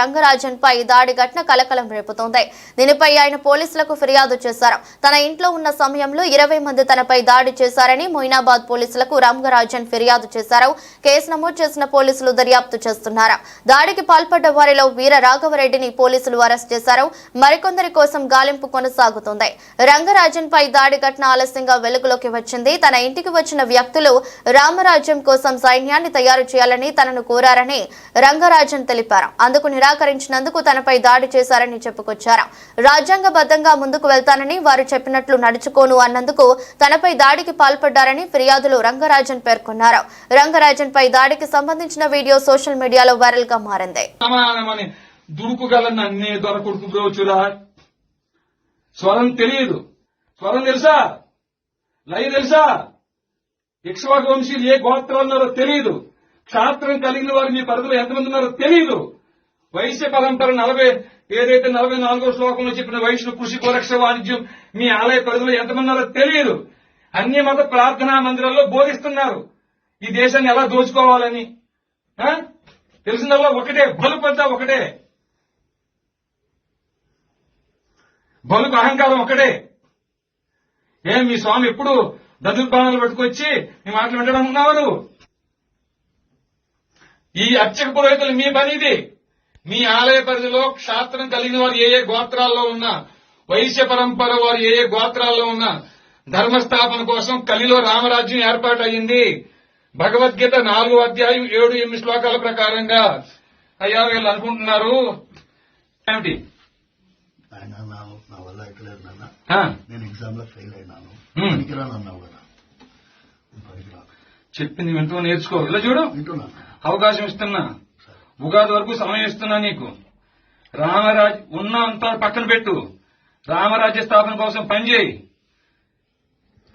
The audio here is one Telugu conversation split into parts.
రంగరాజన్ పై దాడి ఘటన కలకలం రేపుతోంది. దీనిపై ఆయన పోలీసులకు ఫిర్యాదు చేశారు. తన ఇంట్లో ఉన్న సమయంలో ఇరవై మంది తనపై దాడి చేశారని మొయినాబాద్ పోలీసులకు రంగరాజన్ ఫిర్యాదు చేశారు. కేసు నమోదు చేసిన పోలీసులు దర్యాప్తు చేస్తున్నారు. దాడికి పాల్పడ్డ వారిలో వీర రాఘవరెడ్డిని పోలీసులు అరెస్ట్ చేశారు. మరికొందరి కోసం గాలింపు కొనసాగుతోంది. రంగరాజన్ పై దాడి ఘటన ఆలస్యంగా వెలుగులోకి వచ్చింది. తన ఇంటికి వచ్చిన వ్యక్తులు రామరాజ్యం కోసం సైన్యాన్ని తయారు చేయాలని తనను కోరారని రంగరాజన్ తెలిపారు. అందుకు నిరాకరించినందుకు తనపై దాడి చేశారని చెప్పుకొచ్చారు. రాజ్యాంగబద్ధంగా ముందుకు వెళ్తానని వారు చెప్పినట్లు నడుచుకోను అన్నందుకు తనపై దాడికి పాల్పడ్డారని ఫిర్యాదులు రంగరాజన్ పేర్కొన్నారు. రంగరాజన్ పై దాడికి సంబంధించిన వీడియో సోషల్ మీడియాలో వైరల్గా మారింది దుడుకుగల నన్నే దొరకొడుకు బ్రోచురా? స్వరం తెలియదు. స్వరం తెలుసా? లయ తెలుసా? ఇక్ష్వాక వంశీలు ఏ గోత్రం ఉన్నారో తెలియదు క్షాత్రం కలిగిన వారు మీ పరిధిలో ఎంతమంది ఉన్నారో తెలియదు వైశ్య పరంపర నలభై ఏదైతే నలభై నాలుగో శ్లోకంలో చెప్పిన వైష్ణు కృషి కోరక్ష వాణిజ్యం మీ ఆలయ పరిధిలో ఎంతమంది ఉన్నారో తెలియదు. అన్ని మత ప్రార్థనా మందిరాల్లో బోధిస్తున్నారు. ఈ దేశాన్ని ఎలా దోచుకోవాలని? తెలిసిందల్లా ఒకటే బలుపంతా ఒకటే. బలుకు అహంకారం ఒకటే. ఏం మీ స్వామి ఎప్పుడు దదుర్బాణాలు పట్టుకొచ్చి మీ మాటలు వింటడం ఉన్నావు ఈ అర్చక పురోహితులు మీ పని ఇది. మీ ఆలయ పరిధిలో క్షాత్రం కలిగిన వారు ఏ ఏ గోత్రాల్లో ఉన్నా వైశ్య పరంపర వారు ఏ ఏ గోత్రాల్లో ఉన్నా ధర్మస్థాపన కోసం కలిలో రామరాజ్యం ఏర్పాటు అయింది భగవద్గీత నాలుగో అధ్యాయం ఏడు ఎనిమిది శ్లోకాల ప్రకారంగా. అయ్యా వీళ్ళు అనుకుంటున్నారు. ఏమిటి? ఆయన నా నా వల్ల ఎక్కలేదు నాన్న. ఆ, నేను ఎగ్జామ్లో ఫెయిల్ అయినాను. పనికిరాను అన్నావు కదా. పనికిరా చెప్పింది వింటూ నేర్చుకో. ఇలా చూడు. అవకాశం ఇస్తున్నా. ఉగాది వరకు సమయం ఇస్తున్నా నీకు. రామరాజ్ ఉన్న అంతా పక్కన పెట్టు. రామరాజ్య స్థాపన కోసం పనిచేయి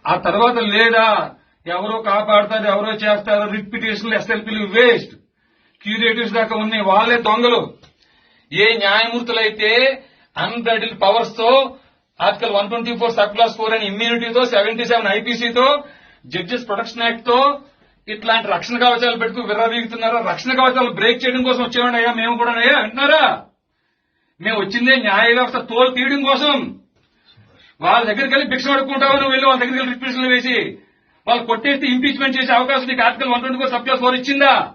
ఆ తర్వాత లేదా ఎవరో కాపాడతారు ఎవరో చేస్తారు రిపిటేషన్లు ఎస్ఎల్పీలు వేస్ట్. క్యూరేటివ్స్ దాకా ఉన్నాయి వాళ్ళే దొంగలు. ఏ న్యాయమూర్తులైతే unbridled పవర్స్తో article one twenty four sub clause four అని ఇమ్యూనిటీతో సెవెంటీ సెవెన్ ఐపీసీతో జడ్జెస్ ప్రొటెక్షన్ యాక్ట్తో ఇట్లాంటి రక్షణ కవచాలు పెట్టుకు విర్రవీగుతున్నారా రక్షణ కవచాలు బ్రేక్ చేయడం కోసం వచ్చేవాడి అయ్యా? మేము కూడా అయ్యా? అంటున్నారా? మేము వచ్చిందే న్యాయ వ్యవస్థ తోలు తీయడం కోసం. వాళ్ళ దగ్గరికి వెళ్ళి భిక్ష పడుకుంటావు నువ్వు వెళ్ళి వాళ్ళ దగ్గరికి వెళ్ళి రిపిటిషన్లు వేసి. వాళ్ళు కొట్టేస్తే ఇంపీచ్మెంట్ చేసే అవకాశం నీకు article one twenty four sub clause four ఇచ్చిందా?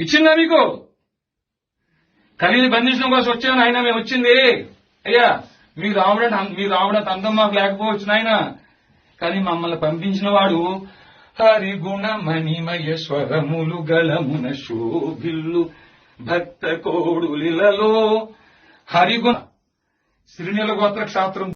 ఇచ్చిందా మీకు? ఖలీని బంధించడం కోసం వచ్చాను ఆయన మేము వచ్చింది. అయ్యా మీ రావడం మీ రావడం అందం మాకు లేకపోవచ్చు నాయన. కానీ మమ్మల్ని పంపించిన వాడు హరిగుణ మణిమయ స్వరములు గలమున శోభిల్లు భక్త కోడులిలలో హరిగుణ. శ్రీనిల గోత్ర క్షాత్రం